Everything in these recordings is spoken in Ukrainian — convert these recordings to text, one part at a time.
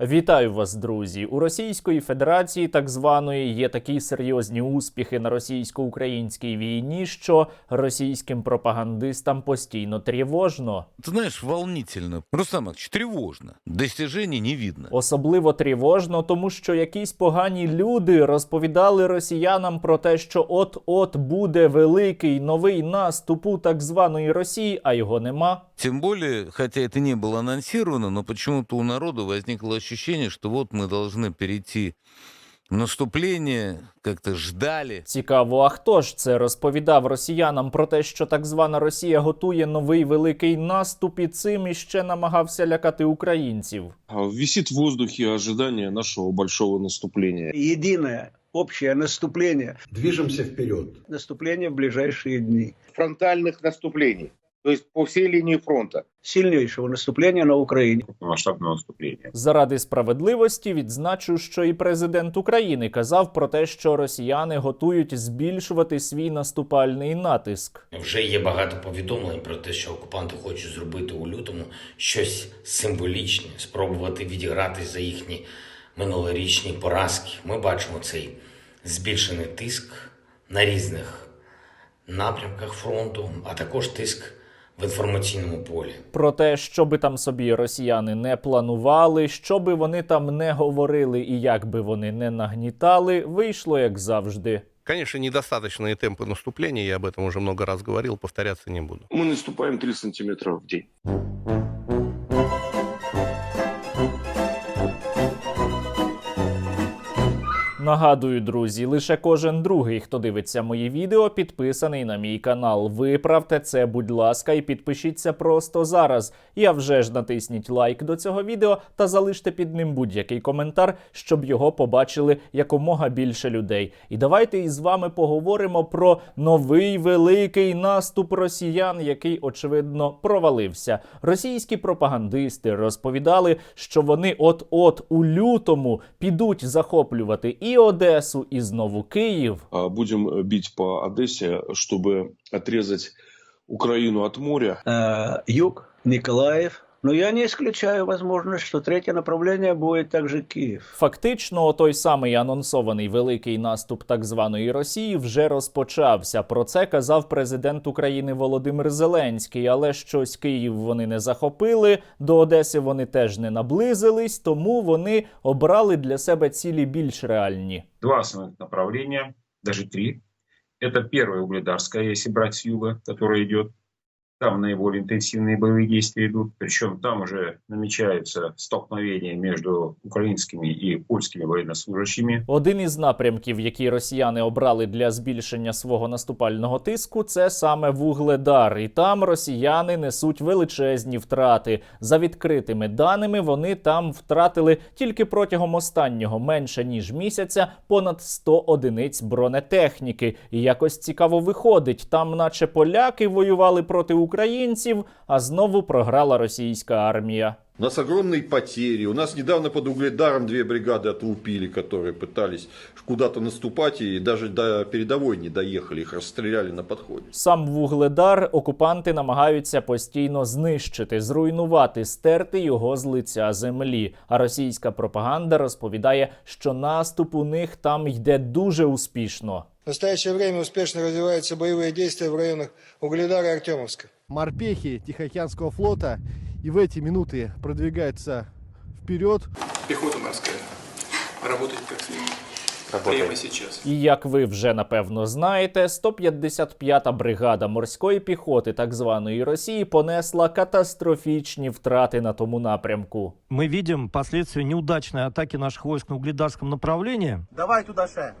Вітаю вас, друзі! У Російської Федерації, так званої, є такі серйозні успіхи на російсько-українській війні, що російським пропагандистам постійно тривожно. Ты знаешь, волнительно. Рустам Иванович, тревожно. Достижений не видно. Особливо тривожно, тому що якісь погані люди розповідали росіянам про те, що от-от буде великий новий наступ у так званої Росії, а його нема. Тем более, хотя это не было анонсировано, но почему-то у народа возникло ощущение, что вот мы должны перейти в наступление, как-то ждали. Цікаво, а хто ж це розповідав росіянам про те, що так звана Росія готує новий великий наступ і цим іще намагався лякати українців? А, Висит в воздухе ожидание нашего большого наступления. единое общее наступление, Движемся вперед. наступление в ближайшие дни. фронтальных наступлений, то есть по всей линии фронта. Сильнейшего наступления на Украине. Масштабного наступления. Заради справедливості відзначу, що і президент України казав про те, що росіяни готують збільшувати свій наступальний натиск. Вже є багато повідомлень про те, що окупанти хочуть зробити у лютому щось символічне, спробувати відігратись за їхні минулорічні поразки. Ми бачимо цей збільшений тиск на різних напрямках фронту, а також тиск в інформаційному полі. Про те, що би там собі росіяни не планували, що би вони там не говорили і як би вони не нагнітали, вийшло як завжди. Конечно, недостаточные темпы наступления, я об этом уже много раз говорил, повторяться не буду. Мы наступаем 3 сантиметра в день. Нагадую, друзі, лише кожен другий, хто дивиться мої відео, підписаний на мій канал. Виправте це, будь ласка, і підпишіться просто зараз. А вже ж натисніть лайк до цього відео та залиште під ним будь-який коментар, щоб його побачили якомога більше людей. І давайте із вами поговоримо про новий великий наступ росіян, який очевидно провалився. Російські пропагандисти розповідали, що вони от-от у лютому підуть захоплювати і Одесу, і знову Київ. А, Будем э, бить по Одессе, чтобы отрезать Украину от моря. Э, юг, Николаев. Но я не исключаю возможность, что третье направление будет также Киев. Фактично, той самий анонсований великий наступ так званої Росії вже розпочався. Про це казав президент України Володимир Зеленський. Але щось Київ вони не захопили, до Одеси вони теж не наблизились, тому вони обрали для себе цілі більш реальні. два основных направления, даже три. Это первое угледарское, если брать с юга, которое идет. Там наиболее интенсивные боевые действия идут. Причем там уже намечаются столкновения между украинскими и польскими военнослужащими. Один із напрямків, які росіяни обрали для збільшення свого наступального тиску, це саме вугледар. І там росіяни несуть величезні втрати. За відкритими даними, вони там втратили тільки протягом останнього менше ніж місяця понад 100 одиниць бронетехніки. І якось цікаво виходить. Там, наче поляки воювали проти українців, а знову програла російська армія. У нас огромные потери. У нас недавно под Угледаром две бригады отлупили, которые пытались куда-то наступать и даже до передовой не доехали. Их расстреляли на подходе. Сам вугледар окупанти намагаються постійно знищити, зруйнувати, стерти його з лиця землі. А російська пропаганда розповідає, що наступ у них там йде дуже успішно. В настоящее время успешно развиваются боевые действия в районах Угледара и Артемовска. морпехи Тихоокеанского флота и в эти минуты продвигаются вперед. Пехота морская. Работает как следует. Прямо сейчас. І як ви вже напевно знаєте, 155-та бригада морської піхоти так званої Росії понесла катастрофічні втрати на тому напрямку. Мы видим последствия неудачной атаки наших войск на угледарском направлении. Давай туда ще.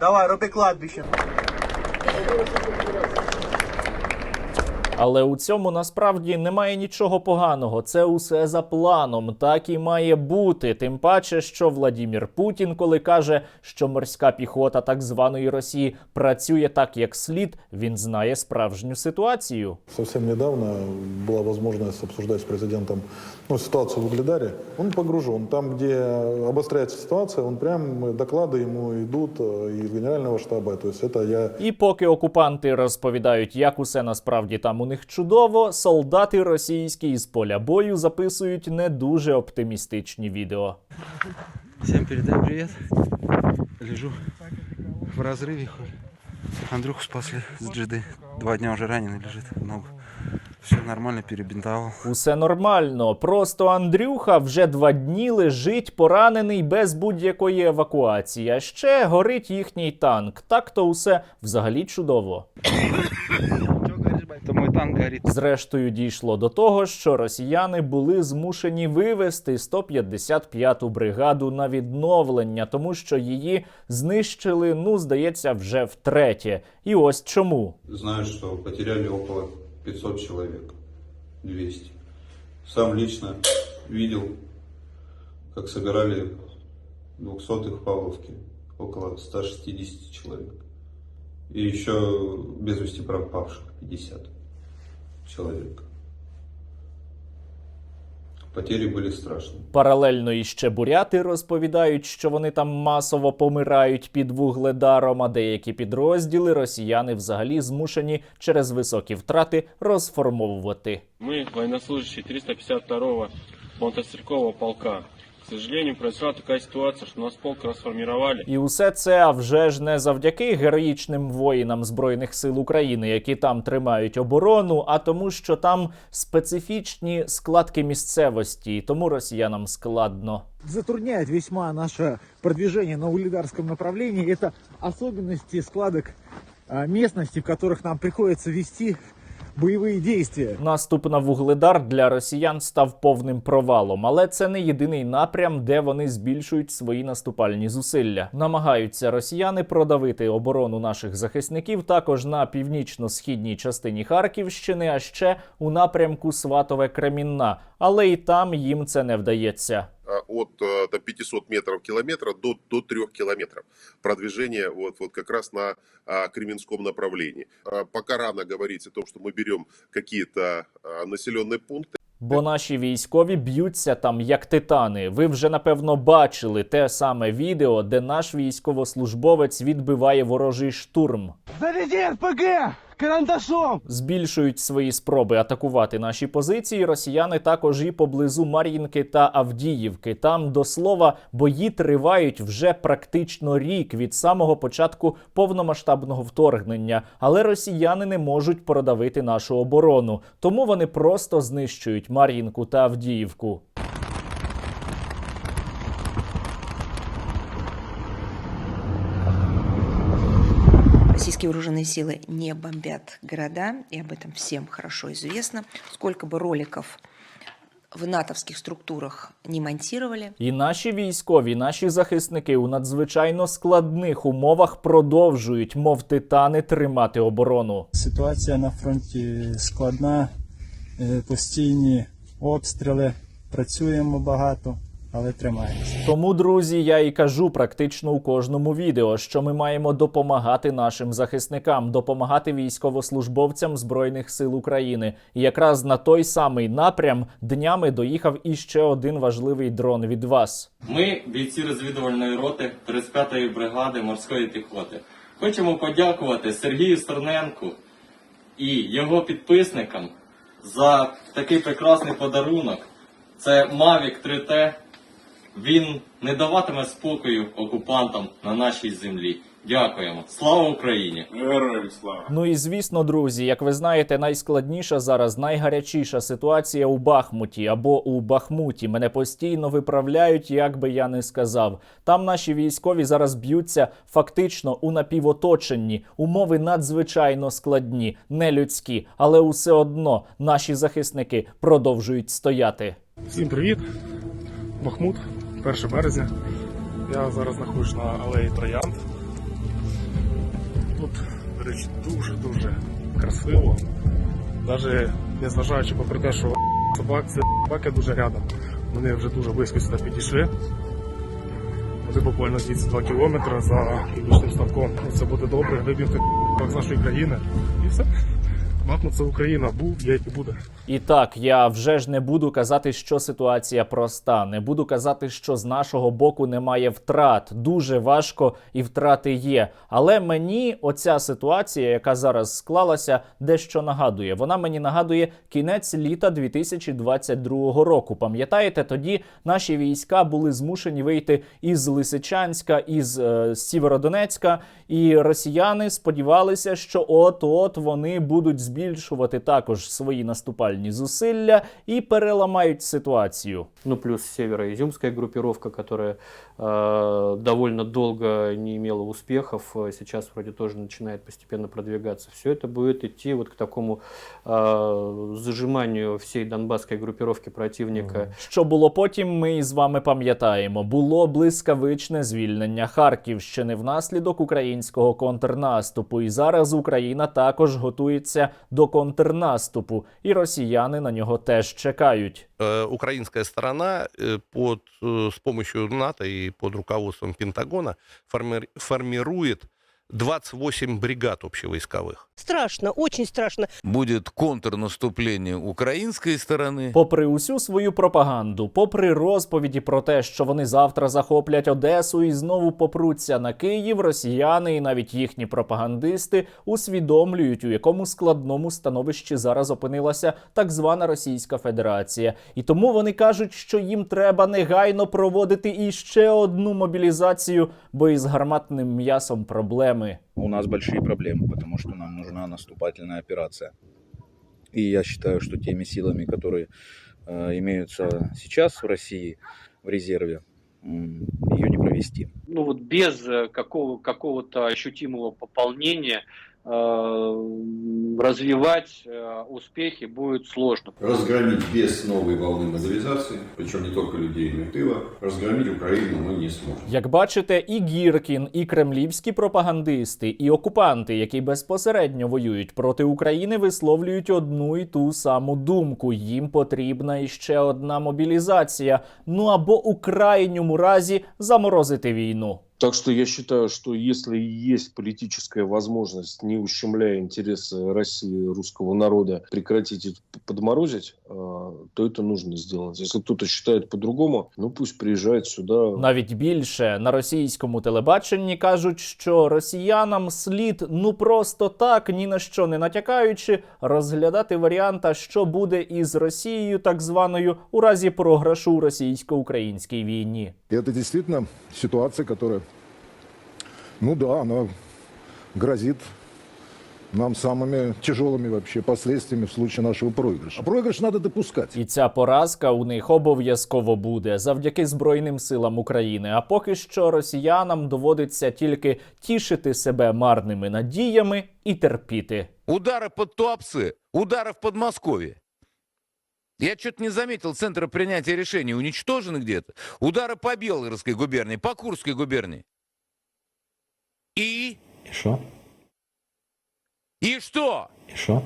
Давай, роби кладбище. Але у цьому насправді немає нічого поганого. Це усе за планом. Так і має бути. Тим паче, що Владімір Путін, коли каже, що морська піхота так званої Росії працює так, як слід, він знає справжню ситуацію. Совсем недавно була можливість обсуждати з президентом ну, ситуацию в Угледаре. Он погружен. Там, где обостряется ситуация, он прям доклады ему идут э, из генерального штаба. То есть это я І поки окупанти розповідають, як усе насправді там у них чудово, солдати російські з поля бою записують не дуже оптимістичні відео. Всем передай привет. Лежу в разрыве. Андрюху спасли с джиды. Два дня уже раненый лежит. Ногу. Все нормально, перебинтовал. Усе нормально. Просто Андрюха вже два дні лежить поранений без будь-якої евакуації. А ще горить їхній танк. Так то усе взагалі чудово. Это мой танк горит. Зрештою, дійшло до того, що росіяни були змушені вивести 155-ту бригаду на відновлення, тому що її знищили, ну здається, вже втретє. І ось чому. Знаю, что потеряли около 500 человек, 200. Сам лично видел, как собирали 200-х в Павловке, около 160 человек. И еще без вести пропавших 50 человек. Потери были страшные. Паралельно іще буряти розповідають, що вони там масово помирають під вугледаром, а деякі підрозділи росіяни взагалі змушені через високі втрати розформовувати. Мы военнослужащие 352-го мотострелкового полка. К сожалению, произошла такая ситуация, что нас полк расформировали. І усе це а вже ж не завдяки героїчним воїнам збройних сил України, які там тримають оборону, а тому, що там специфічні складки місцевості, і тому росіянам складно. затрудняет весьма наше продвижение на угледарском направлении. Это особенности складок местности, в которых нам приходится вести боевые действия. Наступ на вугледар для росіян став повним провалом, але це не єдиний напрям, де вони збільшують свої наступальні зусилля. Намагаються росіяни продавити оборону наших захисників також на північно-східній частині Харківщини, а ще у напрямку Сватове Кремінна. Але і там їм це не вдається. от э, до 500 метров километра до, до 3 километров продвижение вот, вот как раз на а, Кременском направлении. А, пока рано говорить о том, что мы берем какие-то а, населенные пункты. Бо наші військові б'ються там як титани. Ви вже напевно бачили те саме відео, де наш військовослужбовець відбиває ворожий штурм. Заряди РПГ Карандашом! Збільшують свої спроби атакувати наші позиції. Росіяни також і поблизу Мар'їнки та Авдіївки. Там до слова бої тривають вже практично рік від самого початку повномасштабного вторгнення. Але росіяни не можуть продавити нашу оборону, тому вони просто знищують Мар'їнку та Авдіївку. Российские вооруженные силы не бомбят города, и об этом всем хорошо известно. Сколько бы роликов в натовских структурах не монтировали, І наші військові, наші захисники у надзвичайно складних умовах продовжують, мов титани, тримати оборону. Ситуація на фронті складна, е, постійні обстріли, працюємо багато, але тримаємося. Тому, друзі, я і кажу практично у кожному відео, що ми маємо допомагати нашим захисникам, допомагати військовослужбовцям збройних сил України. І якраз на той самий напрям днями доїхав іще один важливий дрон від вас. Ми, бійці розвідувальної роти 35-ї бригади морської піхоти, хочемо подякувати Сергію Стерненку і його підписникам за такий прекрасний подарунок. Це Mavic 3T. Він не даватиме спокою окупантам на нашій землі. Дякуємо. Слава Україні! Героям слава! Ну і звісно, друзі, як ви знаєте, найскладніша зараз, найгарячіша ситуація у Бахмуті або у Бахмуті. Мене постійно виправляють, як би я не сказав. Там наші військові зараз б'ються фактично у напівоточенні. Умови надзвичайно складні, нелюдські, але усе одно наші захисники продовжують стояти. Всім привіт! Бахмут, 1 березня. Я зараз знаходжусь на алеї Троянд. Тут, до речі, дуже-дуже красиво. Навіть незважаючи попри те, що собак це собаки дуже рядом. Вони вже дуже близько сюди підійшли. Вони буквально звідси 2 кілометри за північним ставком. Це буде добре, вибігти з нашої країни. І все. Бахмут це Україна, був, є і буде. І так, я вже ж не буду казати, що ситуація проста. Не буду казати, що з нашого боку немає втрат. Дуже важко і втрати є. Але мені оця ситуація, яка зараз склалася, дещо нагадує. Вона мені нагадує кінець літа 2022 року. Пам'ятаєте, тоді наші війська були змушені вийти із Лисичанська, із е, Сєвєродонецька, і росіяни сподівалися, що от-от вони будуть збільшувати також свої наступальні зусилля і переламають ситуацію. Ну, плюс североизюмская группировка, которая э, довольно долго не имела успехов, э, сейчас вроде тоже начинает постепенно продвигаться. Все это будет идти вот к такому э, зажиманию всей донбасской группировки противника. Що було потім, ми із вами пам'ятаємо. Було блискавичне звільнення Харківщини внаслідок українського контрнаступу. І зараз Україна також готується до контрнаступу, і росіяни на нього теж чекають. Э, Украинская сторона э, под, э, с помощью НАТО и под руководством Пентагона форми- формирует 28 бригад общевойсковых. Страшно, очень страшно. Будет контрнаступление украинской стороны. Попри усю свою пропаганду, попри розповіді про те, що вони завтра захоплять Одесу і знову попруться на Київ, росіяни і навіть їхні пропагандисти усвідомлюють, у якому складному становищі зараз опинилася так звана Російська Федерація. І тому вони кажуть, що їм треба негайно проводити іще одну мобілізацію, бо із гарматним м'ясом проблеми. У нас большие проблемы, потому что нам нужна наступательная операция. И я считаю, что теми силами, которые э, имеются сейчас в России в резерве, м, ее не провести. ну вот без э, какого, какого-то ощутимого пополнения э, развивать э, успехи будет сложно. Разгромить без новой волны мобилизации, причем не только людей, но и тыла, разгромить Украину мы не сможем. Як бачите, і Гіркін, і кремлівські пропагандисти, і окупанти, які безпосередньо воюють проти України, висловлюють одну і ту саму думку: їм потрібна іще одна мобілізація. Ну або у крайньому разі заморозити війну. Так что я считаю, что если есть политическая возможность, не ущемляя интересы России, русского народа, прекратить это подморозить, э, то это нужно сделать. Если кто-то считает по-другому, ну пусть приезжает сюда. Навіть більше на російському телебаченні кажуть, що росіянам слід ну просто так, ні на що не натякаючи, розглядати варіанта, що буде із Росією, так званою, у разі програшу у російсько-українській війні. И это действительно ситуация, которая, ну да, она грозит нам самыми тяжелыми вообще последствиями в случае нашего проигрыша. А проигрыш надо допускать. І ця поразка у них обов'язково буде завдяки Збройним силам України. А поки що росіянам доводиться тільки тішити себе марними надіями і терпіти. Удары под Туапсе, удары в Подмосковье. Я что-то не заметил центра принятия решений. Уничтожены где-то. Удары по Белгородской губернии, по Курской губернии. И? И что? И что? И что?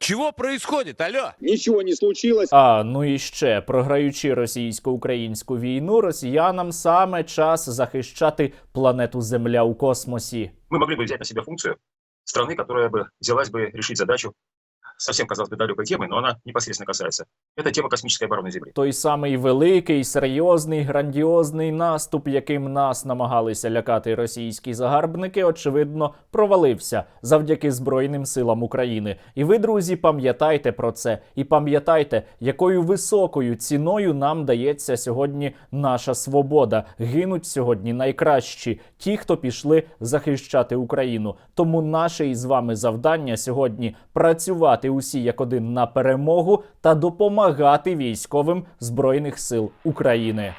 Чего происходит, алло? Ничего не случилось. А ну і ще програючи російсько-українську війну, росіянам саме час захищати планету Земля у космосі. Мы могли бы взять на себя функцию страны, которая бы взялась бы решить задачу совсем, казалось бы, далекой темы, но она непосредственно касается. Это тема космической обороны Земли. Той самий великий, серйозний, грандіозний наступ, яким нас намагалися лякати російські загарбники, очевидно, провалився завдяки Збройним силам України. І ви, друзі, пам'ятайте про це і пам'ятайте, якою високою ціною нам дається сьогодні наша свобода. Гинуть сьогодні найкращі ті, хто пішли захищати Україну. Тому наше із вами завдання сьогодні працювати усі як один на перемогу та допомагати військовим збройних сил України.